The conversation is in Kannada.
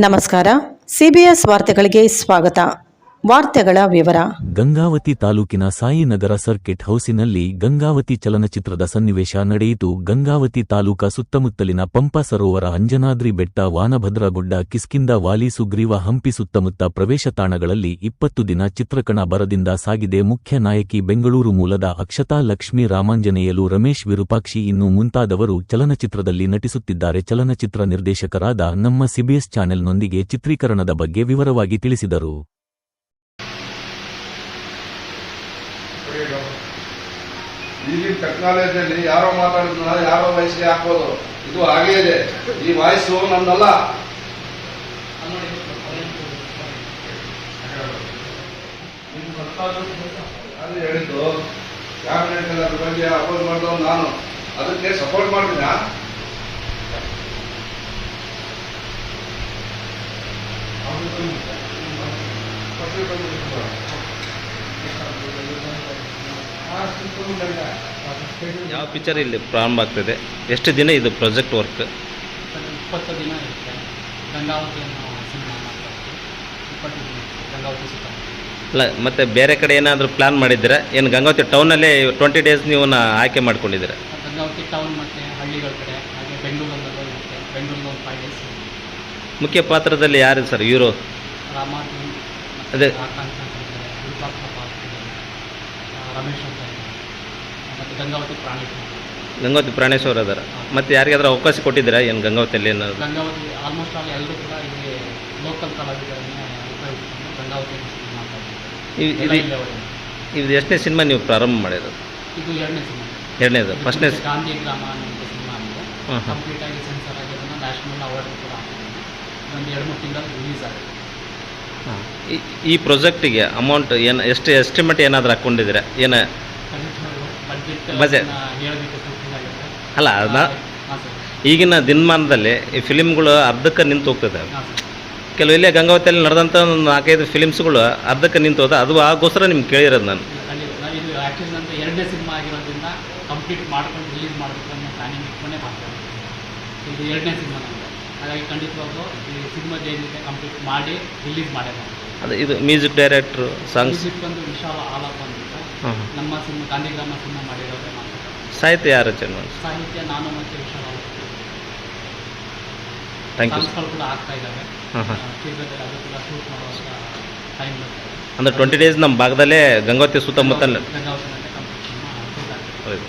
ನಮಸ್ಕಾರ. ಸಿಬಿಎಸ್ ವಾರ್ತೆಗಳಿಗೆ ಸ್ವಾಗತ. ವಾರ್ತೆಗಳ ವಿವರ. ಗಂಗಾವತಿ ತಾಲೂಕಿನ ಸಾಯಿನಗರ ಸರ್ಕಿಟ್ ಹೌಸಿನಲ್ಲಿ ಗಂಗಾವತಿ ಚಲನಚಿತ್ರದ ಸನ್ನಿವೇಶ ನಡೆಯಿತು. ಗಂಗಾವತಿ ತಾಲೂಕಾ ಸುತ್ತಮುತ್ತಲಿನ ಪಂಪ ಸರೋವರ ಅಂಜನಾದ್ರಿ ಬೆಟ್ಟ, ವಾನಭದ್ರಗುಡ್ಡ ಕಿಸ್ಕಿಂದ ವಾಲಿ, ಸುಗ್ರೀವ ಹಂಪಿ ಸುತ್ತಮುತ್ತ ಪ್ರವೇಶ ತಾಣಗಳಲ್ಲಿ ಇಪ್ಪತ್ತು ದಿನ ಚಿತ್ರಕಣ ಬರದಿಂದ ಸಾಗಿದೆ. ಮುಖ್ಯ ನಾಯಕಿ ಬೆಂಗಳೂರು ಮೂಲದ ಅಕ್ಷತಾ ಲಕ್ಷ್ಮೀ ರಾಮಾಂಜನೇಯಲು ರಮೇಶ್ ವಿರೂಪಾಕ್ಷಿ ಇನ್ನು ಮುಂತಾದವರು ಚಲನಚಿತ್ರದಲ್ಲಿ ನಟಿಸುತ್ತಿದ್ದಾರೆ. ಚಲನಚಿತ್ರ ನಿರ್ದೇಶಕರಾದ ನಮ್ಮ ಸಿಬಿಎಸ್ ಚಾನೆಲ್ನೊಂದಿಗೆ ಚಿತ್ರೀಕರಣದ ಬಗ್ಗೆ ವಿವರವಾಗಿ ತಿಳಿಸಿದರು. ಈಗಿನ ಟೆಕ್ನಾಲಜಿಯಲ್ಲಿ ಯಾರೋ ಮಾತಾಡಿದ್ನ ಯಾರೋ ವಯಸ್ಸಿಗೆ ಹಾಕ್ಬೋದು. ಇದು ಹಾಗೇ ಇದೆ. ಈ ವಾಯ್ಸು ನನ್ನಲ್ಲ. ಅಲ್ಲಿ ಹೇಳಿದ್ದು ಕ್ಯಾಬಿನೆಟ್ ಅದ್ರ ಬಗ್ಗೆ ಅಪೋಸ್ ಮಾಡಿದವ್ ನಾನು. ಅದಕ್ಕೆ ಸಪೋರ್ಟ್ ಮಾಡ್ತೀನಾ ಯಾವ ಪಿಕ್ಚರ್ ಇಲ್ಲಿ ಪ್ರಾರಂಭ ಆಗ್ತದೆ? ಎಷ್ಟು ದಿನ ಇದು ಪ್ರಾಜೆಕ್ಟ್ ವರ್ಕ್ ಇಪ್ಪತ್ತು ದಿನ ಇರುತ್ತೆ. ಗಂಗಾವತಿಯನ್ನು ಸಿನಿಮಾ ಇಪ್ಪತ್ತು ದಿನ ಗಂಗಾವತಿ ಸುತ್ತ ಅಲ್ಲ ಮತ್ತೆ ಬೇರೆ ಕಡೆ ಏನಾದರೂ ಪ್ಲಾನ್ ಮಾಡಿದ್ದೀರಾ? ಏನು ಗಂಗಾವತಿ ಟೌನಲ್ಲೇ ಟ್ವೆಂಟಿ ಡೇಸ್ ನೀವು ಆಯ್ಕೆ ಮಾಡ್ಕೊಂಡಿದ್ದೀರಾ? ಗಂಗಾವತಿ ಟೌನ್ ಮತ್ತೆ ಹಳ್ಳಿಗಳ ಕಡೆ ಹಾಗೆ ಬೆಂಗಳೂರಲ್ಲೂ ಮತ್ತೆ ಬೆಂಗಳೂರಲ್ಲಿ ಒಂದು ಫೈವ್ ಡೇಸ್ ಮುಖ್ಯ ಪಾತ್ರದಲ್ಲಿ ಯಾರು ಸರ್? ಹೀರೋ ರಾಮ ಅದೇ. ವಿರೂಪಾಕ್ಷಪ್ಪ ರಮೇಶ್ ಅಂತ ಇದ್ದಾರೆ ಮತ್ತು ಗಂಗಾವತಿ ಪ್ರಾಣೇಶ್ ಅಂತ. ಗಂಗಾವತಿ ಪ್ರಾಣೇಶ್ವರ ಅದಾರ. ಮತ್ತೆ ಯಾರಿಗಾದ್ರೂ ಅವಕಾಶ ಕೊಟ್ಟಿದ್ದೀರಾ ಏನು ಗಂಗಾವತಿಯಲ್ಲಿ ಏನಾದ್ರು? ಗಂಗಾವತಿ ಆಲ್ಮೋಸ್ಟ್ ಆಲ್ ಎಲ್ಲರೂ ಕೂಡ ಇಲ್ಲಿ ಲೋಕಲ್ ಕಲಾವಿದರನ್ನೇ ಉಪಯೋಗಿಸ್ಕೊಂಡು ಗಂಗಾವತಿ ಇದು ಎಷ್ಟನೇ ಸಿನಿಮಾ ನೀವು ಪ್ರಾರಂಭ ಮಾಡಿರೋದು? ಇದು ಎರಡನೇ ಸಿನಿಮಾ. ಎರಡನೇದು ಫಸ್ಟ್ನೇ ಗಾಂಧಿ ಗ್ರಾಮ ಅನ್ನೋ ಸಿನಿಮಾ ಆಗಿದೆ. ಕಂಪ್ಲೀಟ್ ಆಗಿ ಸೆನ್ಸರ್ ಆಗಿರೋದನ್ನ ನ್ಯಾಷನಲ್ ಅವಾರ್ಡ್ ಕೂಡ ಹಾಕಿದ್ದೀನಿ ಒಂದು ಎರಡು ಮೂರು ತಿಂಗಳು ರಿಲೀಸ್ ಆಗಿದೆ ಈ- ಈ ಪ್ರಾಜೆಕ್ಟಿಗೆ ಅಮೌಂಟ್ ಏನು ಎಷ್ಟು ಎಸ್ಟಿಮೇಟ್ ಏನಾದರೂ ಹಾಕ್ಕೊಂಡಿದ್ದೀರಾ ಏನು? ಆಗುತ್ತೆ ಅಲ್ಲ ಅದನ್ನ ಈಗಿನ ದಿನಮಾನದಲ್ಲಿ ಈ ಫಿಲಿಮ್ಗಳು ಅರ್ಧಕ್ಕೆ ನಿಂತು ಹೋಗ್ತದೆ. ಕೆಲವು ಇಲ್ಲೇ ಗಂಗಾವತಿಯಲ್ಲಿ ನಡೆದಂಥ ಒಂದು ನಾಲ್ಕೈದು ಫಿಲಿಮ್ಸ್ಗಳು ಅರ್ಧಕ್ಕೆ ನಿಂತು ಹೋದ ಅದು ಆಗೋಸ್ಕರ ನಿಮ್ಗೆ ಕೇಳಿರೋದು ನಾನು. ಎರಡನೇ ಸಿನಿಮಾ ಆಗಿರೋದ್ರಿಂದ ಕಂಪ್ಲೀಟ್ ಮಾಡ್ಕೊಂಡು ರಿಲೀಸ್ ಮಾಡಬೇಕು ಅನ್ನೋ ಪ್ಲಾನಿಂಗ್ ಇಟ್ಕೊಂಡೇ ಮಾಡ್ತಾ ಇದ್ದೀನಿ ಇದು ಎರಡನೇ ಸಿನಿಮಾ ಹಾಗಾಗಿ ಖಂಡಿತವಾಗ್ಲು ಈ ಸಿನಿಮಾ ಜಯಂತಿ ಕಂಪ್ಲೀಟ್ ಮಾಡಿ ರಿಲೀಸ್ ಮಾಡೋಣ ಅದೇ ಇದು ಮ್ಯೂಸಿಕ್ ಡೈರೆಕ್ಟ್ರು ಸಾಂಗ್ಸ್ ಮ್ಯೂಸಿಕ್ ಬಂದು ವಿಶಾಲ ಆಲಾಪ್ ಅಂತ ಹಾಂ ನಮ್ಮ ಸಿನಿಮಾ ಗಾಂಧಿಗ್ರಾಮ ಸಿನಿಮಾ ಮಾಡಿರೋದೇ ಮಾತ್ರ. ಸಾಹಿತ್ಯ ಯಾರು ಚೆನ್ನಾಗಿ ಸಾಹಿತ್ಯ ನಾನು ಮತ್ತು ವಿಶಾಲ ಥ್ಯಾಂಕ್ ಯು ಸಾಂಗ್ಸ್ಗಳು ಕೂಡ ಆಗ್ತಾ ಇದ್ದಾವೆ ಹಾಂ ಹಾಂ ಶೀಘ್ರದಲ್ಲಿ ಅದು ಕೂಡ ಶೂಟ್ ಮಾಡುವಾಗ ಟೈಮ್ ಅಂದರೆ ಟ್ವೆಂಟಿ ಡೇಸ್ ನಮ್ಮ ಭಾಗದಲ್ಲೇ ಗಂಗಾವತಿ ಸುತ್ತಮುತ್ತಲೇ ಗಂಗಾವತಿನಲ್ಲಿ ಕಂಪ್ಲೀಟ್ ಸಿನಿಮಾ ಶೂಟ್ ಆಗ್ತದೆ ಹೌದು.